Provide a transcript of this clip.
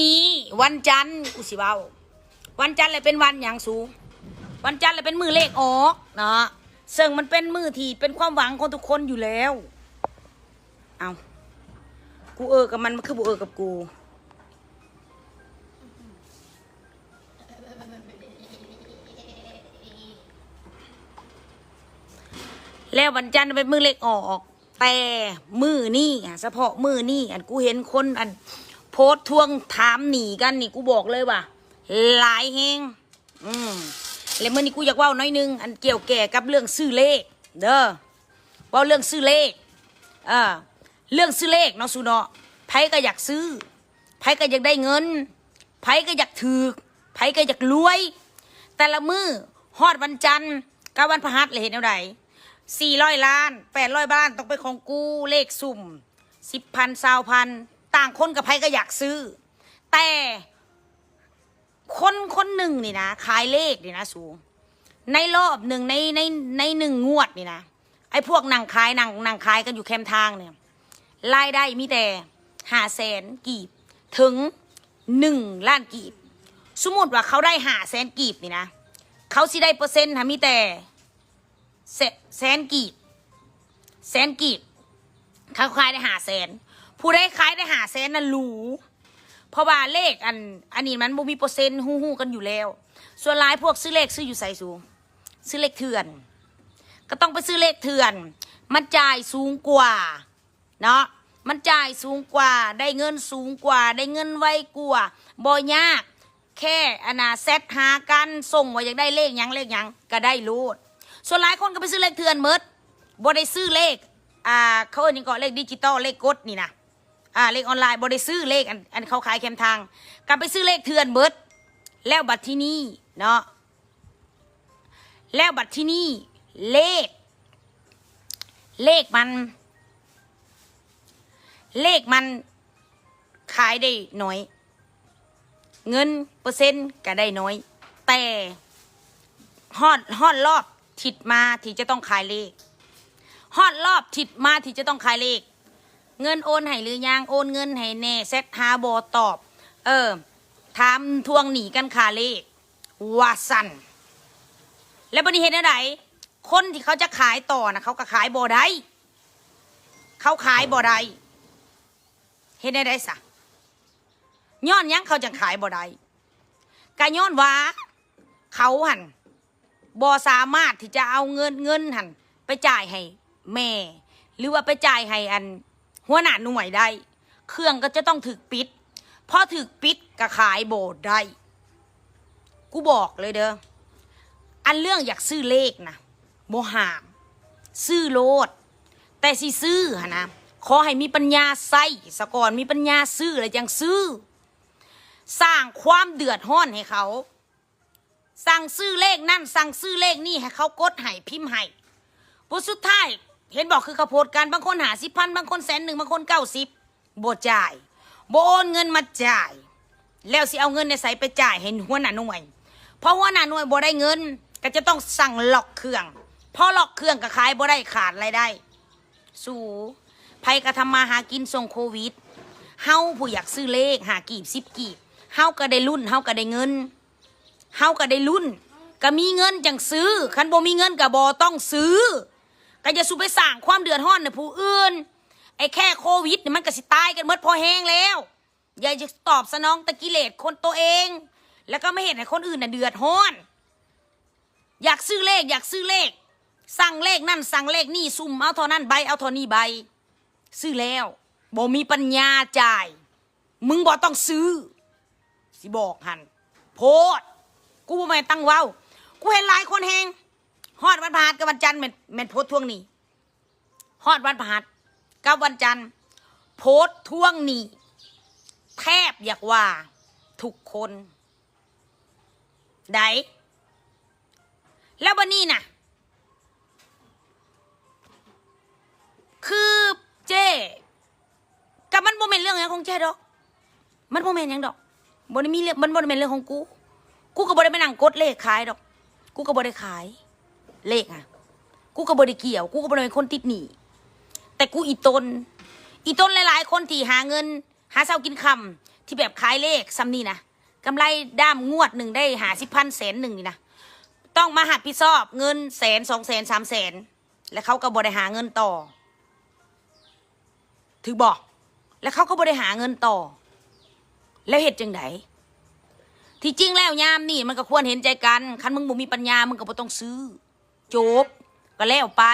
นี้วันจันทร์กูสิเว้าวันจันทร์เลยเป็นวันอย่างสูง วันจันทร์เลยเป็นมือเลขออกเนาะซึ่งมันเป็นมือที่เป็นความหวังของทุกคนอยู่แล้ว เอากูเออกับมันมันคือบูเออกับกูแล้ววันจันทร์เป็นมือเล็กออก แต่มือนี่อะเฉพาะมือนี่อันกูเห็นคนอัน พสทวงถามหนีกันนี่กูบอกเลยว่าหลายแฮงอืมแล้วมื่อนี้กูอยากว่าน้อยนึงอันเกี่ยวแก่กับเรื่องซื้อเลข เด้อว่าเรื่องซื้อเลขเออเรื่องซื้อเลขเนาะสุเนาะไผก็อยากซื้อไผก็อยากได้เงินไผก็อยากถือไผก็อยากรวย แต่ละมือฮอดวันจันทร์กับวันพฤหัสเลยเห็นเอาไดสี่ร้อยล้านแปดร้อยบ้านต้องเป็นของกูเลขสุ่มสิบพันสาวพัน ต่างคนกับไผก็อยากซื้อ แต่คนคนหนึ่งนี่นะขายเลขนี่นะสูง ในรอบหนึ่งในในในหนึ่งงวดนี่นะไอ้พวกนางขายนางนางขายกันอยู่แคมทางเนี่ยรายได้มีแต่ห้าแสนกีบถึงหนึ่งล้านกีบ สมมติว่าเขาได้หาแสนกีบนี่นะเขาสิได้เปอร์เซ็นต์ค่ะมีแต่แสแสนกีบแสนกีบเขาขายได้หาแสน ผู้ได้ขายได้หาแสนนั่นรู้เพราะว่าเลขอัน อันนี้มันบ่มีเปอร์เซ็นต์ฮู้ฮู้กันอยู่แล้ว ส่วนหลายพวกซื้อเลขซื้ออยู่ใส่สูงซื้อเลขเถื่อน ก็ต้องไปซื้อเลขเถื่อน มันจ่ายสูงกว่า เนาะมันจ่ายสูงกว่า ได้เงินสูงกว่า ได้เงินไวกว่าบ่ยาก แค่อนาเซตหากันส่งว่าอยากได้เลขยังเลขยังก็ได้รูดส่วนหลายคนก็ไปซื้อเลขเถื่อนเมิดบ่ได้ซื้อเลข อ่าเขาเอิ้นยังก็เลขดิจิตอลเลขกดนี่นะ อ่าเลขออนไลน์บ่ได้ซื้อเลขอันอันเขาขายแคมทางก็ไปซื้อเลขเถื่อนเบิดแล้วบัตรที่นี่เนาะแล้วบัตรที่นี่เลข เลขมัน เลขมันขายได้น้อย เงินเปอร์เซ็นต์ก็ได้น้อย แต่ฮอดฮอดรอบถิดมาที่จะต้องขายเลขฮอดรอบถิดมาที่จะต้องขายเลข เงินโอนให้หรือยังโอนเงินให้แน่เซตหาบอตอบ เออถามทวงหนีกันขาเลขว่าสันแล้วบันนี้เห็นอะไรคนที่เขาจะขายต่อนะเขาก็ขายบ่ได้เขาขายบ่ได้เห็นได้สะย้อนยังเขาจังขายบ่ได้กะย้อนว่าเขาหันบ่สามารถที่จะเอาเงินเงินหันไปจ่ายให้แม่ หรือว่าไปจ่ายให้อัน หัวหน้าหน่วยได้ เครื่องก็จะต้องถึกปิดพอถึกปิดก็ขายโบดได้ กูบอกเลยเด้อ อันเรื่องอยากซื้อเลขนะโมหามซื้อโลด แต่สิซื้อหนนะ ขอให้มีปัญญาใส่สะก่อนมีปัญญาซื้อแล้วจังซื้อ สร้างความเดือดร้อนให้เขา สั่งซื้อเลขนั่น สั่งซื้อเลขนี่ให้เขากดให้พิมพ์ให้ผลสุดท้าย เห็นบอกคือข้าวโพดกันบางคนหาสิบพันบางคนแสนหนึ่งบางคนเก้าสิบโบจ่ายโบโอนเงินมาจ่าย แล้วสิเอาเงินในใส่ไปจ่ายให้หัวหน้าหน่วย เพราะหัวหน้าหน่วยโบได้เงิน ก็จะต้องสั่งล็อกเครื่องพอล็อกเครื่องก็ขายโบได้ขาดรายได้ สู่ภัยกระทำมาหากินส่งโควิดเฮาผู้อยากซื้อเลขหากีบสิบกีบเฮาก็ได้รุ่นเฮาก็ได้เงินเฮาก็ได้รุ่น ก็มีเงินจังซื้อคันโบมีเงินก็บ่ต้องซื้อ ก็จะสู้ไปสร้างความเดือดร้อนในผู้อื่น ไอ้แค่โควิดนี่มันก็สิตายกันหมดพอแห้งแล้ว อย่าจะตอบสนองตะกิเลสคนตัวเอง แล้วก็ไม่เห็นให้คนอื่นน่ะเดือดร้อน อยากซื้อเลขอยากซื้อเลข สั่งเลขนั่นสั่งเลขนี่ซุ่มเอาเท่านั้นใบเอาเท่านี้ใบ ซื้อแล้วบ่มีปัญญาจ่าย มึงบ่ต้องซื้อ สิบอกหันโพดกูบ่แม่นตั้งเว้า กูเห็นหลายคนแหง ฮอดวันพฤหัสกับวันจันทร์แม่นแม่นโพดทวงหนี้ฮอดวันพฤหัสกับวันจันทร์โพดทวงหนี้แทบอยากว่าทุกคนไดแล้ววันนี้น่ะ คือเจ้กับมันโมเมนเรื่องหยังของเจ้ดอก มันโมเมนหยังดอกบ่ได้มีเรื่องมันบ่ได้เป็นเรื่องของกู กูก็บ่ได้ไปนั่งกดเลขขายดอก กูก็บ่ได้ขาย เลขอะ กูก็บ่ได้เกี่ยว กูก็บ่ได้เป็นคนติดหนี้แต่กูอีตน อีตนหลาย ๆ คนที่หาเงิน หาเช้ากินคำที่แบบขายเลขซ้ำนี่นะกำไรด้ามงวดหนึ่งได้หาสิบพันแสนหนึ่งนี่นะต้องมาหักผิดชอบเงินแสนสองแสนสามแสนแล้วเขาก็บริหาเงินต่อ ถือบอก แล้วเขาก็บริหาเงินต่อ แล้วเหตุจังไดที่จริงแล้วยามนี่มันก็ควรเห็นใจกัน คันมึงบ่มีปัญญา มึงก็บ่ต้องซื้อ จบก็แล้วไป